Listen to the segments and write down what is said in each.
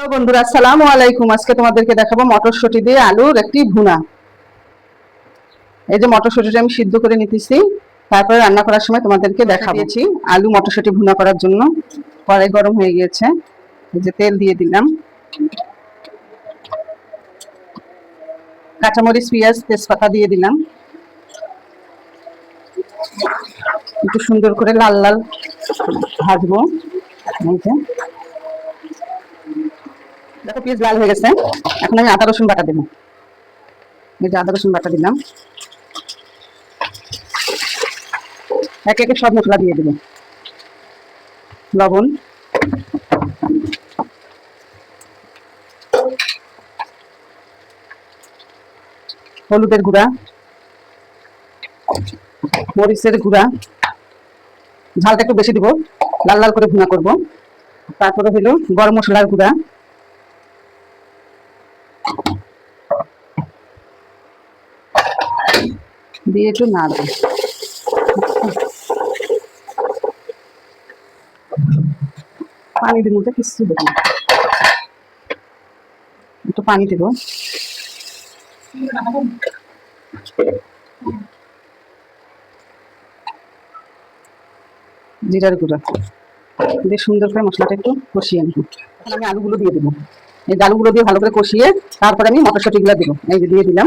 Hello বন্ধুরা আসসালামু আলাইকুম। আজকে তোমাদেরকে দেখাবো মটরশুঁটি দিয়ে আলুর একটি ভুনা। এই যে মটরশুঁটিটা আমি সিদ্ধ করে নিতেছি। তারপরে রান্না করার সময় তোমাদেরকে আলু মটরশুঁটি ভুনা করার জন্য। কড়াই গরম হয়ে গিয়েছে। এই যে তেল দিয়ে দিলাম। কাঁচামরিচ পেঁয়াজ তেজপাতা দিয়ে দিলাম। একটু সুন্দর করে লাল লাল ভাজবো। এই যে। দেখো পেঁয়াজ লাল হয়ে গেছে। এখন আমি আদা, রসুন বাটা দেবো। যে আদা, রসুন বাটা দিলাম। একে একে সব মশলা দিয়ে দেবো। লবণ। হলুদের গুঁড়া। মরিচের গুঁড়া। ঝালটা একটু বেশি দিব। লাল লাল করে ভুনা করব। তারপরে হলো গরম মশলার গুঁড়া। দিয়ে একটু নাড়ব। পানি দিব তো কিছু দেবো একটু পানি দেবো। জিরার গুঁড়া। দিয়ে সুন্দর করে মশলাটা একটু কষিয়ে নেব। আমি আলুগুলো দিয়ে দেবো। এই আলুগুলো দিয়ে ভালো করে কষিয়ে তারপরে আমি মটরশুঁটিগুলো দেবো। এই যে দিয়ে দিলাম।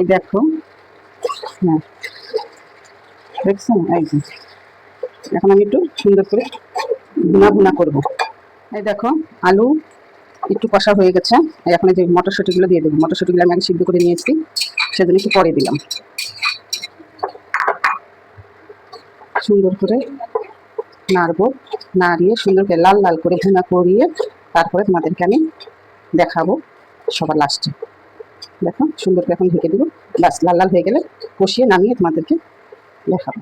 এই দেখো। হ্যাঁ। দেখছেন? এই যে। এখন আমি একটু সুন্দর করে ভুনা ভুনা করব। এই দেখো, আলু একটু কষা হয়ে গেছে। এখন যে মটরশুঁটিগুলো দিয়ে দেবো। মটরশুঁটিগুলো আমি আগে সিদ্ধ করে নিয়েছি সেজন্য একটু পরে দিলাম। সুন্দর করে নাড়বো। নাড়িয়ে সুন্দর করে লাল লাল করে ভুনা করিয়ে তারপরে তোমাদেরকে আমি দেখাবো সবার লাস্টে দেখো সুন্দর করে এখন ঢেকে দেবো। বাস লাল লাল হয়ে গেলে কষিয়ে নামিয়ে তোমাদেরকে দেখাবো।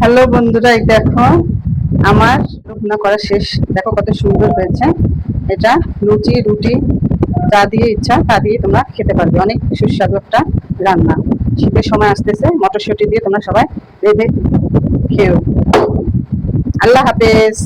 হ্যালো বন্ধুরা দেখো, আমার ভুনা করা শেষ। দেখো কত সুন্দর হয়েছে। এটা লুচি, রুটি, যা দিয়ে ইচ্ছা, তা দিয়ে তোমরা খেতে পারবে। অনেক সুস্বাদু একটা রান্না। শীতের সময় আসতেছে, মটরশুঁটি দিয়ে তোমরা সবাই রেঁধে খেও। আল্লাহ হাফেজ।